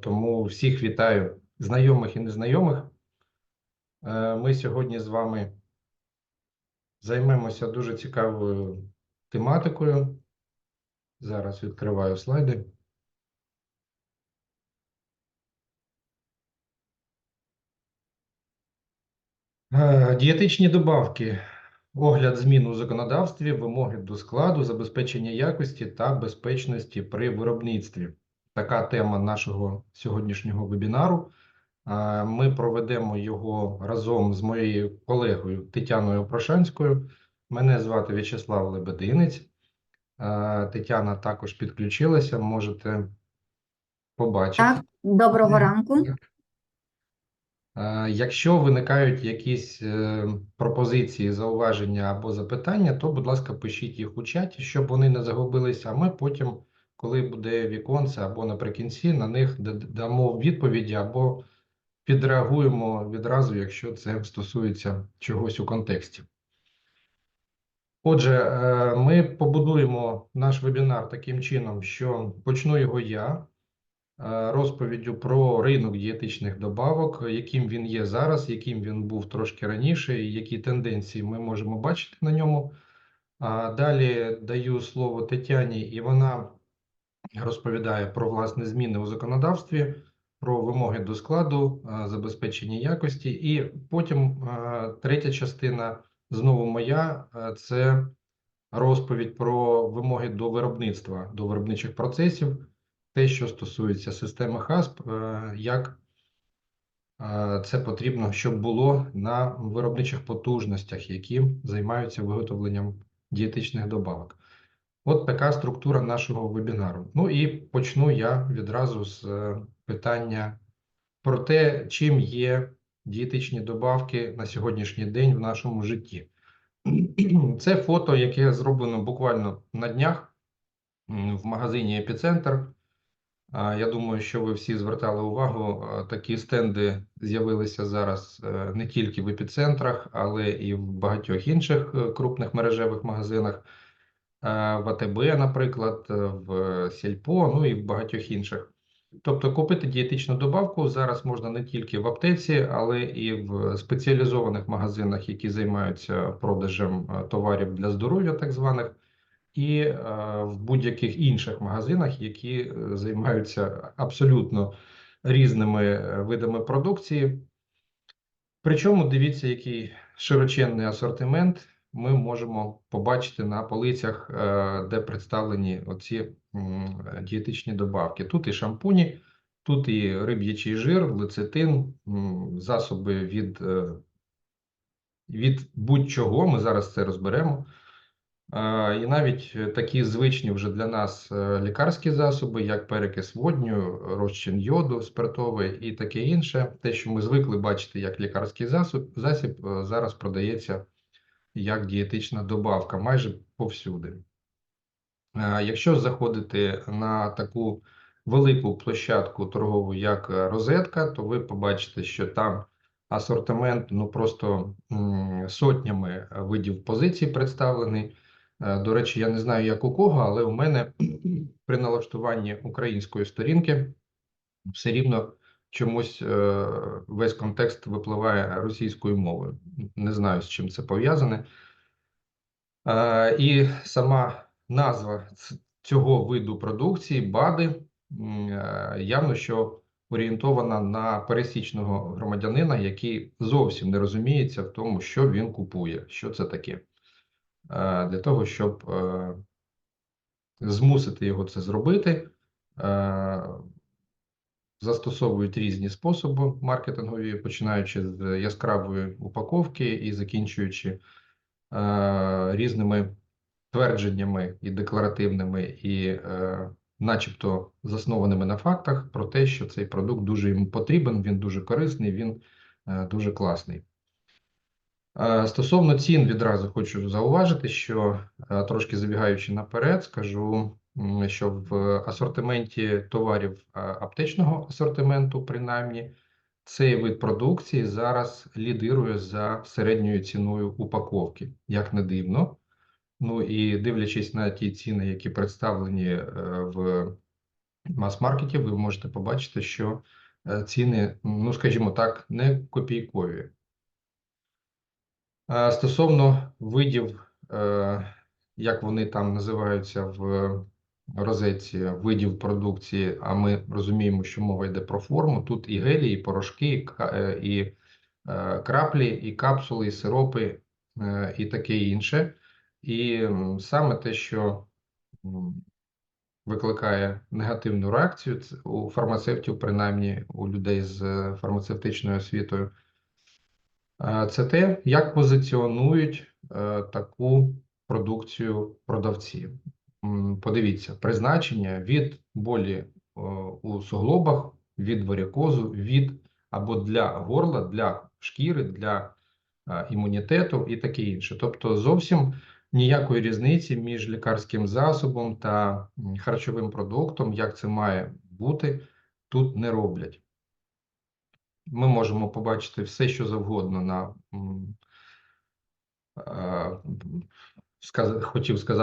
тому всіх вітаю, знайомих і незнайомих. Е, Ми сьогодні з вами займемося дуже цікавою тематикою. Зараз відкриваю слайди. Е, Дієтичні добавки, огляд змін у законодавстві, вимоги до складу, забезпечення якості та безпечності при виробництві. Така тема нашого сьогоднішнього вебінару. Ми проведемо його разом з моєю колегою Тетяною Прошанською. Мене звати В'ячеслав Лебединець. Тетяна також підключилася, можете побачити. Так, доброго ранку. Якщо виникають якісь е, пропозиції, зауваження або запитання, то, будь ласка, пишіть їх у чаті, щоб вони не загубилися, а ми потім, коли буде віконце або наприкінці, на них дамо відповіді або підреагуємо відразу, якщо це стосується чогось у контексті. Отже, е, ми побудуємо наш вебінар таким чином, що почну його я е, розповіддю про ринок дієтичних добавок, яким він є зараз, яким він був трошки раніше, і які тенденції ми можемо бачити на ньому. Далі даю слово Тетяні, і вона розповідає про власне зміни у законодавстві, про вимоги до складу, е, забезпечення якості. І потім е, третя частина, знову моя, е, це розповідь про вимоги до виробництва, до виробничих процесів, те, що стосується системи ХАСП, як це потрібно, щоб було на виробничих потужностях, які займаються виготовленням дієтичних добавок. От така структура нашого вебінару. Ну і почну я відразу з е, питання про те, чим є дієтичні добавки на сьогоднішній день в нашому житті. Це фото, яке зроблено буквально на днях в магазині Епіцентр. Я думаю, що ви всі звертали увагу, такі стенди з'явилися зараз е, не тільки в епіцентрах, але і в багатьох інших е, крупних мережевих магазинах, в АТБ, наприклад, е, в Сільпо, ну і в багатьох інших. Тобто купити дієтичну добавку зараз можна не тільки в аптеці, але і в спеціалізованих магазинах, які займаються продажем е, товарів для здоров'я, так званих, і е, в будь-яких інших магазинах, які е, займаються абсолютно різними е, видами продукції. Причому дивіться, який широченний асортимент ми можемо побачити на полицях, е, де представлені оці дієтичні добавки. Тут і шампуні, тут і риб'ячий жир, лецитин, засоби від, е, від будь-чого. Ми зараз це розберемо. Е, І навіть такі звичні вже для нас лікарські засоби, як перекис водню, розчин йоду спиртовий і таке інше. Те, що ми звикли бачити як лікарський засіб, засіб зараз продається як дієтична добавка майже повсюди. Е, Якщо заходити на таку велику площадку торгову, як е, розетка, то ви побачите, що там асортимент ну просто сотнями видів позицій представлений. Е, До речі, я не знаю, як у кого, але у мене при налаштуванні української сторінки все рівно чомусь е, весь контекст випливає російською мовою. Не знаю, з чим це пов'язане. Е, І сама назва цього виду продукції БАДи е, явно, що орієнтована на пересічного громадянина, який зовсім не розуміється в тому, що він купує, що це таке. Е, Для того, щоб е, змусити його це зробити, е, застосовують різні способи маркетингові, починаючи з яскравої упаковки і закінчуючи е, різними твердженнями і декларативними, і е, начебто заснованими на фактах про те, що цей продукт дуже йому потрібен, він дуже корисний, він е, дуже класний. Е, Стосовно цін, відразу хочу зауважити, що е, трошки забігаючи наперед, скажу, що в асортименті товарів е, аптечного асортименту, принаймні, цей вид продукції зараз лідирує за середньою ціною упаковки, як не дивно. Ну і дивлячись на ті ціни, які представлені е, в мас-маркеті, ви можете побачити, що е, ціни, ну скажімо так, не копійкові. Стосовно видів, як вони там називаються в розетці, видів продукції, а ми розуміємо, що мова йде про форму. Тут і гелі, і порошки, і е, е, краплі, і капсули, і сиропи, е, і таке інше. І саме те, що викликає негативну реакцію у фармацевтів, принаймні у людей з е, фармацевтичною освітою, е, це те, як позиціонують е, таку продукцію продавці. Подивіться, призначення від болі о, у суглобах, від варикозу, від або для горла, для шкіри, для е, імунітету і таке інше. Тобто зовсім ніякої різниці між лікарським засобом та харчовим продуктом, як це має бути, тут не роблять. Ми можемо побачити все, що завгодно на е, хотів сказати.